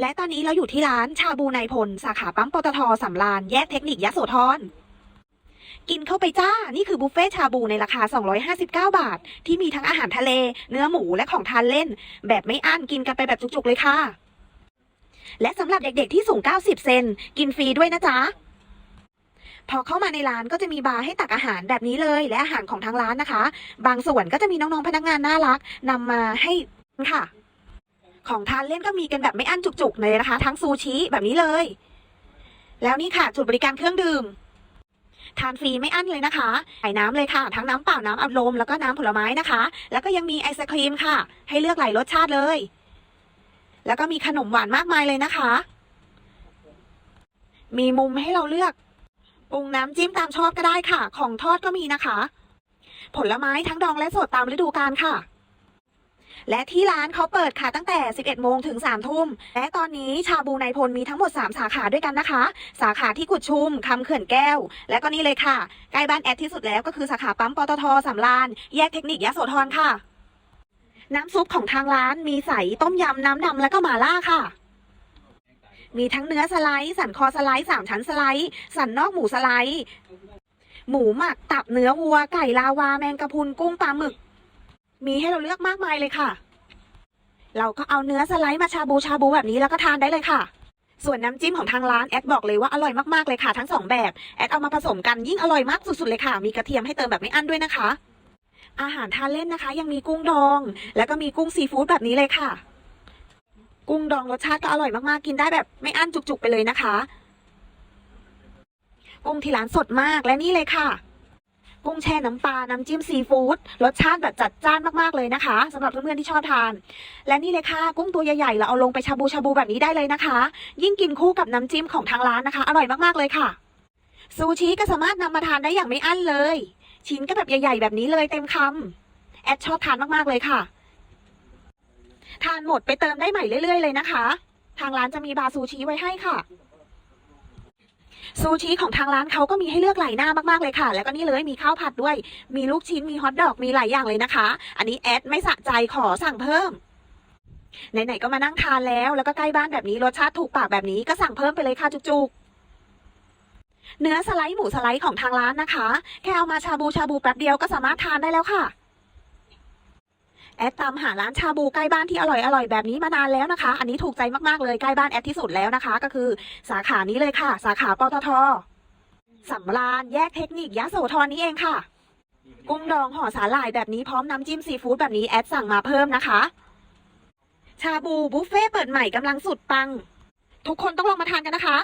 และตอนนี้เราอยู่ที่ร้านชาบูนายพล สาขาปั๊มปตทสำราญแยกเทคนิคยโสธรกินเข้าไปจ้า นี่คือบุฟเฟ่ชาบูในราคา 259 บาท ที่มีทั้งอาหารทะเล เนื้อหมูและของทานเล่น แบบไม่อั้นกินกันไปแบบจุกๆเลยค่ะ และสำหรับเด็กๆที่สูง 90 เซนกินฟรีด้วยนะจ๊ะ พอเข้ามาในร้านก็จะมีบาร์ให้ตักอาหารแบบนี้เลย และอาหารของทางร้านนะคะ บางส่วนก็จะมีน้องๆพนักงานน่ารักนำมาให้ค่ะ ของทานเล่นก็มีกันแบบไม่อั้นจุกๆเลยนะคะ ทั้งซูชิแบบนี้เลย แล้วนี่ค่ะ จุดบริการเครื่องดื่ม ทานฟรีไม่อั้นเลยนะคะใส่น้ำเลยค่ะ ทั้งน้ำเปล่าน้ำอัดลมแล้วก็น้ำผลไม้นะคะ แล้วก็ยังมีไอศครีมค่ะ ให้เลือกหลายรสชาติเลย แล้วก็มีขนมหวานมากมายเลยนะคะ มีมุมให้เราเลือกปรุงน้ำจิ้มตามชอบก็ได้ค่ะ ของทอดก็มีนะคะ ผลไม้ทั้งดองและสดตามฤดูกาลค่ะ และที่ร้านเขาเปิดค่ะตั้งแต่ 11 โมงถึง 3 ทุ่ม และตอนนี้ชาบูนายพลมีทั้งหมด 3 สาขาด้วยกันนะคะ สาขาที่กุดชุมคำเขื่อนแก้ว และก็นี่เลยค่ะ ใกล้บ้านแอดที่สุดแล้วก็คือสาขาปั๊มปตทสำราญแยกเทคนิคยโสธรค่ะ น้ำซุปของทางร้านมีใสต้มยำน้ำดำและก็หม่าล่าค่ะมีทั้งเนื้อสไลด์สันคอสไลด์สามชั้นสไลด์สันนอกหมูสไลด์ หมูหมักตับเนื้อวัวไก่ลาวาแมงกะพุนกุ้งปลาหมึก มีให้เราเลือกมากมายเลยค่ะ เราก็เอาเนื้อสไลด์มาชาบูชาบูแบบนี้แล้วก็ทานได้เลยค่ะ ส่วนน้ำจิ้มของทางร้านแอดบอกเลยว่าอร่อยมากๆเลยค่ะ ทั้งสองแบบแอดเอามาผสมกันยิ่งอร่อยมากสุดๆเลยค่ะ มีกระเทียมให้เติมแบบไม่อั้นด้วยนะคะ อาหารทานเล่นนะคะ ยังมีกุ้งดอง แล้วก็มีกุ้งซีฟู้ดแบบนี้เลยค่ะ กุ้งดองรสชาติก็อร่อยมากๆกินได้แบบไม่อั้นจุกๆไปเลยนะคะ กุ้งที่ร้านสดมากและนี่เลยค่ะ กุ้งแช่น้ำปลา น้ำจิ้มซีฟู้ด รสชาติแบบจัดจ้านมากๆเลยนะคะสำหรับเพื่อนๆที่ชอบทาน และนี่เลยค่ะ กุ้งตัวใหญ่ๆ เราเอาลงไปชาบูชาบูแบบนี้ได้เลยนะคะ ยิ่งกินคู่กับน้ำจิ้มของทางร้านนะคะ อร่อยมากๆเลยค่ะ ซูชิก็สามารถนำมาทานได้อย่างไม่อั้นเลย ชิ้นก็แบบใหญ่ ๆ แบบนี้เลยเต็มคำแอดชอบทานมากๆเลยค่ะ ทานหมดไปเติมได้ใหม่เรื่อย ๆ เลยนะคะ ทางร้านจะมีบาร์ซูชิไว้ให้ค่ะ ซูชิของทางร้านเขาก็มีให้เลือกหลายหน้ามากๆเลยค่ะ แล้วก็นี่เลยมีข้าวผัดด้วย มีลูกชิ้นมีฮอทดอกมีหลายอย่างเลยนะคะ อันนี้แอดไม่สะใจขอสั่งเพิ่มไหนๆก็มานั่งทานแล้วแล้วก็ใกล้บ้านแบบนี้รสชาติถูกปากแบบนี้ก็สั่งเพิ่มไปเลยค่ะจุกๆเนื้อสไลด์หมูสไลด์ของทางร้านนะคะ แค่เอามาชาบูชาบูแป๊บเดียวก็สามารถทานได้แล้วค่ะ แอดตามหาร้านชาบูใกล้บ้านที่อร่อยอร่อยๆแบบนี้มานานแล้วนะคะ อันนี้ถูกใจมากๆเลยใกล้บ้านแอดที่สุดแล้วนะคะ ก็คือสาขานี้เลยค่ะ สาขาปตทสำราญแยกเทคนิคยะโสธรนี้เองค่ะ กุ้งดองห่อสาหร่ายแบบนี้พร้อมน้ำจิ้มซีฟู้ดแบบนี้แอดสั่งมาเพิ่มนะคะ ชาบูบุฟเฟ่เปิดใหม่กำลังสุดปัง ทุกคนต้องลองมาทานกันนะคะ